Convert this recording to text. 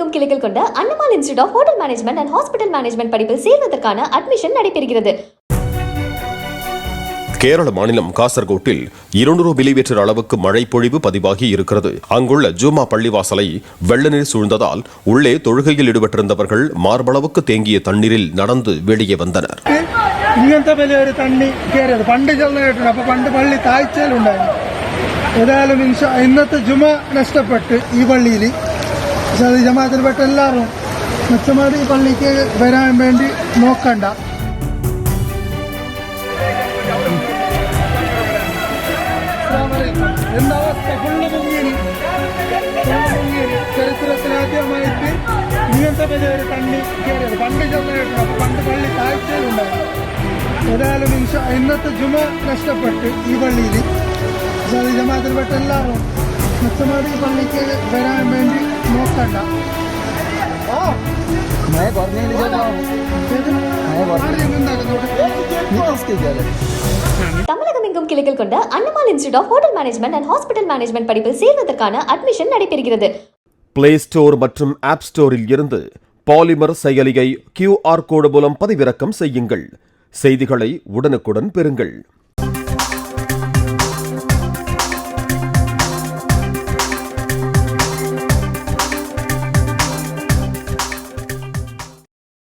தமிழகமெங்கும் கிளைகள் கொண்ட Annamal institute of hotel management and hospital management படிப்பில் சேர்வதற்கான அட்மிஷன் நடைபெறுகிறது கேரள மாநிலம் காசர்கோட்டில் இருநூறு மில்லிமீட்டர் அளவுக்கு மழை பொழிவு பதிவாகி இருக்கிறது அங்குள்ள ஜூமா பள்ளிவாசலை வெள்ள நீர் சூழ்ந்ததால் உள்ளே தொழுகையில் ஈடுபட்டிருந்தவர்கள் மார்பளவுக்கு தேங்கிய தண்ணீரில் நடந்து வெளியே வந்தனர் ഇങ്ങനത്തെ വലിയൊരു തണ്ണി കയറിയത് പണ്ട് ചെള്ള കേട്ടിട്ടുണ്ട് അപ്പൊ പണ്ട് പള്ളി താഴ്ചയിലുണ്ടായിരുന്നു ഏതായാലും ഇൻഷാ ഇന്നത്തെ ജുമ നഷ്ടപ്പെട്ട് ഈ പള്ളിയിൽ പക്ഷെ അത് ജമാഅത്തിൽപ്പെട്ട എല്ലാവരും മെച്ചമാതി പള്ളിക്ക് വരാൻ വേണ്ടി നോക്കണ്ട. പണ്ട് പണ്ട് പള്ളി ഏതായാലും ഇന്നത്തെ ജുമ നഷ്ടപ്പെട്ട് ഈ പള്ളിയിൽ. ജമാത്തിൽപ്പെട്ട എല്ലാവരും മെച്ചമാതി പള്ളിക്ക് വരാൻ വേണ്ടി നോക്കണ്ട ആ മഴ കുറഞ്ഞതിന് ശേഷം ഏത്? ആരെയും ഉണ്ടാക്കുന്നുണ്ട്? നിസ്കരിക്കാല്ലേ தமிழகமெங்கும் கிளைகள் கொண்ட Annamal institute of hotel management and hospital management படிப்பில் சேர்வதற்கான அட்மிஷன் நடைபெறுகிறது பிளே ஸ்டோர் மற்றும் ஆப் ஸ்டோரில் இருந்து பாலிமர் செயலியை கியூஆர் கோடு மூலம் பதிவிறக்கம் செய்யுங்கள் செய்திகளை உடனுக்குடன் பெறுங்கள்